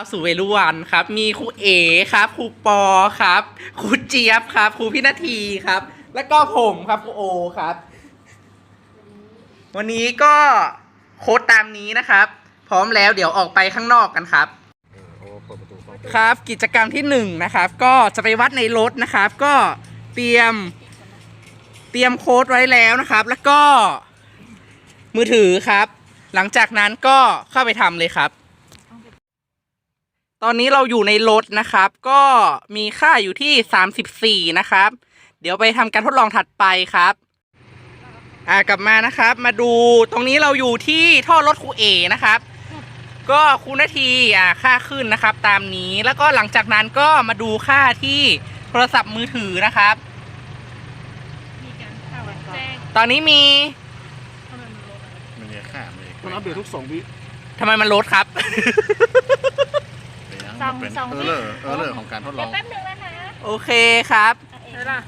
ครับสู่เวรุวันครับ มีครูเอครับครูปอครับครูเจี๊ยบครับครูพี่นาทีครับ แล้วก็ผมครับครูโอครับ วันนี้ก็โค้ดตามนี้นะครับ พร้อมแล้วเดี๋ยวออกไปข้างนอกกันครับโอ้เปิดประตูฟังครับกิจกรรมที่หนึ่งนะครับ ก็จะไปวัดในรถนะครับ ก็เตรียมเตรียมโค้ดไว้แล้วนะครับ แล้วก็มือถือครับ หลังจากนั้นก็เข้าไปทำเลยครับ ตอนนี้เราอยู่ในรถนะครับ ก็มีค่าอยู่ที่ 34 นะครับ เดี๋ยวไปทำการทดลองถัดไปครับอ่ากลับมานะครับ มาดูตรงนี้เราอยู่ที่ท่อรถครูเอนะครับ ก็คูณนาทีอ่าค่าขึ้นนะครับ ตามนี้แล้วก็หลังจากนั้นก็มาดูค่าที่โทรศัพท์มือถือนะครับ มีการเข้าแจ้งตอนนี้มีทำไมมันลดอะมันเนี่ยค่ามันเนี่ยมันอัปเดตทุกสองวิ ทำไมมันลดครับ มันเป็นเออร์เลอร์เออร์เลอร์ของการทดลเดี๋อยงวแป๊บนึงนะคะ โอเคครับได้ละได้ละ